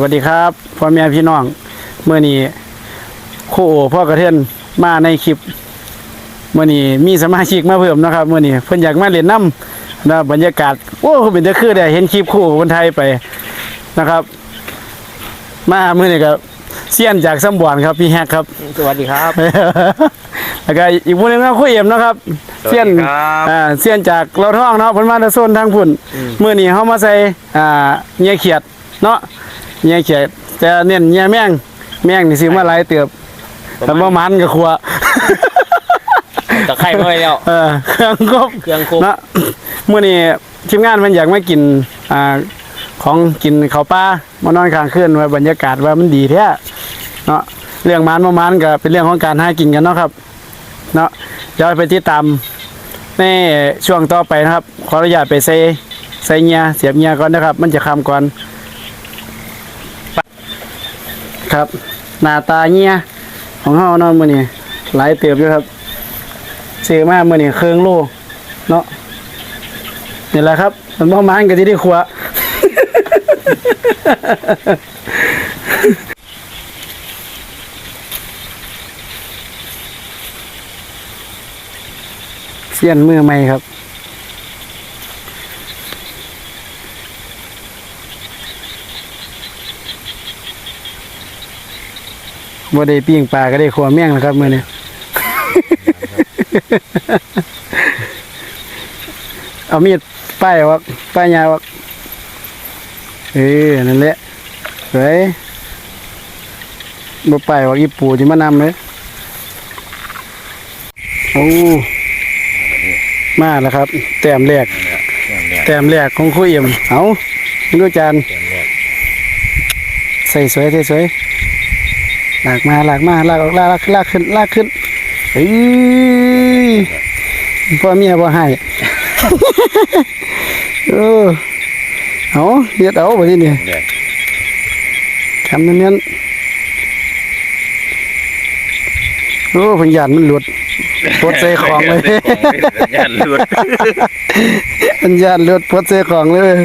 สวัสดีครับพ่อแม่พี่น้องเมื่อนี้ครูโอพ่อกระเทนมาในคลิปเมื่อนี้มีสมาชิกมาเพิ่มนะครับเมื่อนี้เพิ่นอยากมาเล่นน้ำนะบรรยากาศโอ้เป็นจะคือได้เห็นคลิปครู่คนไทยไปนะครับ มาเมื่อนี้ก็เซียนจากสมบวนครับพี่แฮกครับ สวัสดีครับ แล้วก็อีกผู้หนึงก็คุยเอ็มนะครับสวัสดีเซียนครับอ่าเซียนจากเราท่องเนาะเพิ่นมาแตะโซนทางพุ่นมื้อนี้เฮามาใส่อ่าเงียเขียดเนาะ เงียเขียดแต่เน้นเงียแมงแมงนี่ซื้อมาหลายเติบแต่บ่มันก็ขัวตะไคร้มาไว้แล้วเออเครื่องครบเครื่องครบเนาะมื้อนี้ทีมงานมันอยากมากินอ่าของกินข้าวปลามานอนข้างคืนว่าบรรยากาศว่ามันดีแท้เนาะเรื่องมันบ่มันก็เป็นเรื่องของการหากินกันเนาะครับ เนาะเดี๋ยวไปติดตามในช่วงต่อไปนะครับ ขออนุญาตไปใส่ใส่เงียเสียบเงียก่อนนะครับ มันจะคำก่อน ครับ หน้าตาเงี้ยของเฮาเนาะมื้อนี้หลายเติบอยู่ครับซื้อมามื้อนี้เครื่องโลเนาะนี่แหละครับ มันบ่มานก็สิได้ขัวเสี้ยนมือใหม่ครับ บ่ได้ปิ้งปลาก็ได้ขัวเมี่ยงนะครับมื้อนี้ เอามีดป้ายออกป้ายยาวออกเออนั่นแหละสวยบ่ป้ายออกอีปูที่มานำเลยโอ้มาแล้วครับ แต้มแรก แต้มแรกของคุยเอี่ยมเอาดูจานใส่สวยใส่สวย ลากมาลากมาลากออกลากลากลากขึ้นลากขึ้นเอ้ยพ่อเมียบ่ให้เออเอาเฮ็ดเอาไปที่นี่ทำเนียนๆโอ้เพันยานมันหลุดปลดใส่ของเลยยันหลุดปัญญาเลือดพดเสของเลยมัน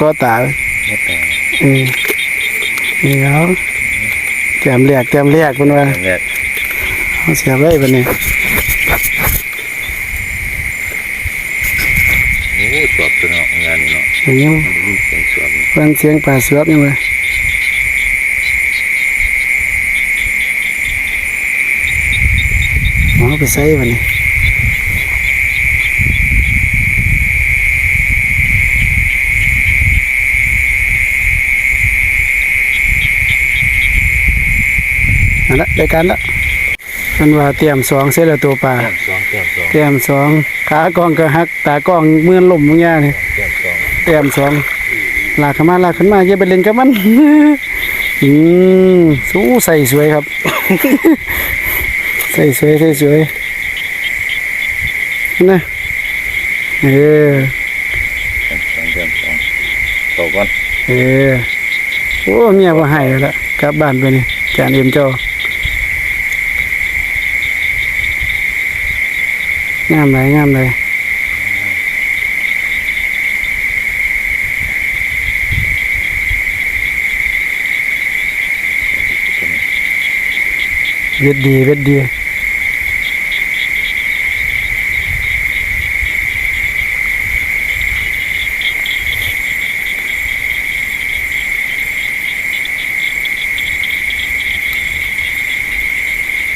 ก็ตายอืมนี่เขาแต้มแรกแต้มแรกเป็นว่าเนี่ยเอาเสียไว้เป็นนี่โอ้สวบตัวเนาะงานนี่เนาะอย่างนี้มันเป็นสวบฟังเสียงป่าเสือบยังไงเอาไปใส่เป็นนี่นั่น ละได้การละมันว่าเตรียมสองเสร็จแล้วตัวปลาสองเต็มสองเตรียมสองขากองกระหักตากองเมื่อล่มมึงย่านี่เต็มสองเตรียมสองลากขึ้นมาลากขึ้นมาอย่าไปเล่นกับมันอืมสู้ใส่สวยครับ ใส่สวยใส่สวยนะเออเต็มสองเต็มสองโตก่อนเออโอ้เมียบ่ให้แล้วกลับบ้านไปนี่จานเอ็มเจ้า งามเลยงามเลยเวดดีเวดดี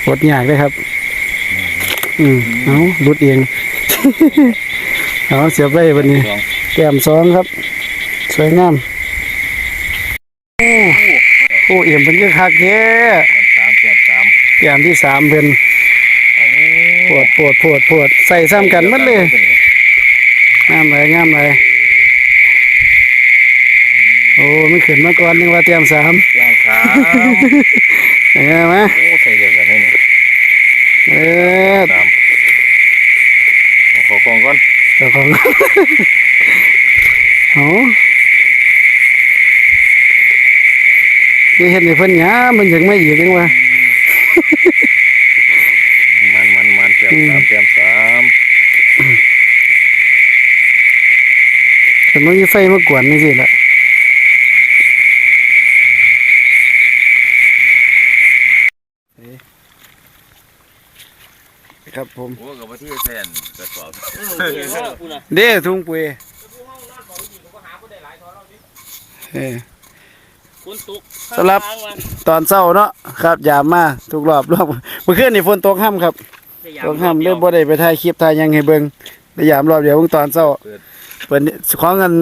ปวดยากเลยครับ อืมเอารุดเอง เอาเสียบไว้วันนี้สองแก้มสองครับ สวยงาม โอ้โอ้เอี่ยมเป็นยังคักแย่สามเต็มสามแก้มที่สามเป็นปวดปวดปวดปวดใส่ซ้ำกันหมันเลยงามเลยงามเลยโอ้ไม่ขึ้นมาก่อนนึกว่าเตรียมสามย่างขาเห็นไหมโอ้ใส่เด็กกันนี่เออ สามขอฟองก่อน เจ้าของเอานี่เห็นในเพิ่นหยามันยังไม่อีกยังวะมันมันมันเต็มสามเต็มสามแต่มันมีไฟมากวนนี่สิละ ครับผมโอ้กับว่าที่แทนกระสอบเด้ทุ่งปุยเอ้ยฝนตกสำหรับตอนเช้าเนาะครับยามมาทุกรอบรอบเมื่อคืนนี่ฝนตกห้ำครับตกห้ำเริ่มบ่ได้ไปถ่ายคลิปถ่ายหยังให้เบิ่งได้ยามรอบเดียวเพิ่งตอนเช้าเปิดนี่ของกัน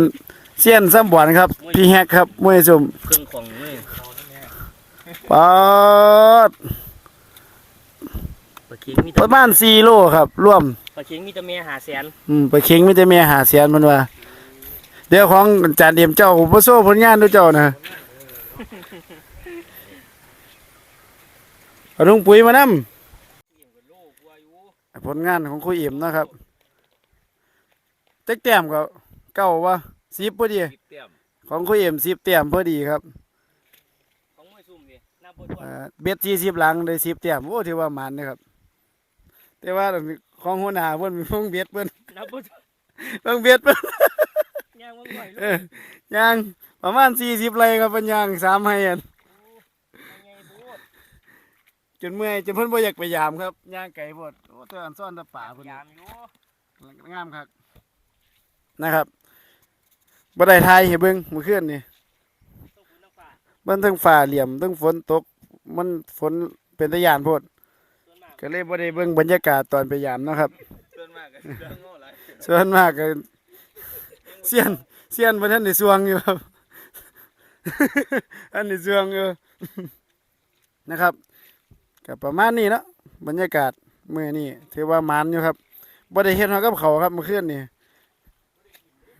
เซียนซ้ำบ่อนครับ พี่แฮกครับมวยสุ่มเครื่องของเลยปอด ปลาเค็งมีประมาณ4โลครับ รวม ปลาเค็งมีแต่เมียหาแสนอืมไปเค็งไม่ได้แม่หาเสียนมันว่า เดี๋ยวของจานเดียมเจ้าบ่โซ่ผลงานด้วยเจ้านะเอาลุงปุ๋ยมานำผลงานของคุยเอี่ยมนะครับเต็กแต้มก็เก้าว่า10พอดีเตี้ยมของคุยเอี่ยม10แต้มพอดีครับของมวยซุ่มดิน้ำบดเอ่อเบ็ด40หลังได้10แต้มโอ้ถือว่ามันนะครับ แต่ว่าของหัวหน้าเพิ่นเพิ่งเบ็ดเพิ่นน้ำบดเพิ่งเบ็ดเพิ่นย่างมันไหวลูเอกอย่างประมาณสี่สิบไรครับเป็นย่างสามให้อันไงโบดจนเมื่อยจนเพิ่นบ่อยากไปยามครับย่างไก่พดโอ้เธออันซ่อนแตะป่าเพิ่นยามอยู่งามครับนะครับบ่ได้ทายให้เบิ่งเมื่อคืนนี่ต้องคุณต้องฝ่ามันทั้งฟ้าเหลี่ยมทั้งฝนตก มันฝนเป็นตะยานโพดส่วนมา กก็เลยบ่ได้เบิ่งบรรยากาศตอนไปยามเนาะครับ ส่วนมากก็เรื่องโง่ไรส่วนมากก็เสียนเสียนบ่ทันได้สวงอยู่ครับ อันนี้สวงอยู่ นะครับก็ประมาณนี้เนาะบรรยากาศมื้อนี้ถือว่ามันอยู่ครับบ่ได้เฮ็ดฮอดกับเขาวครับเมื่อคืนนี่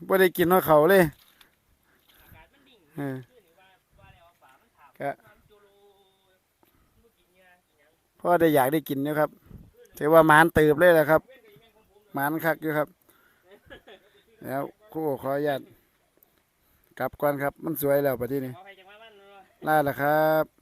บ่ได้กินฮอดเขาวเลยเออก็ พอได้อยากได้กินนะครับถือว่ามานตืบเลยแหละครับมานคักอยู่ครับ แล้วคู่ขออนุญาตกลับก่อนครับ มันสวยแล้วปะที่นี่ล่าแล้วครับ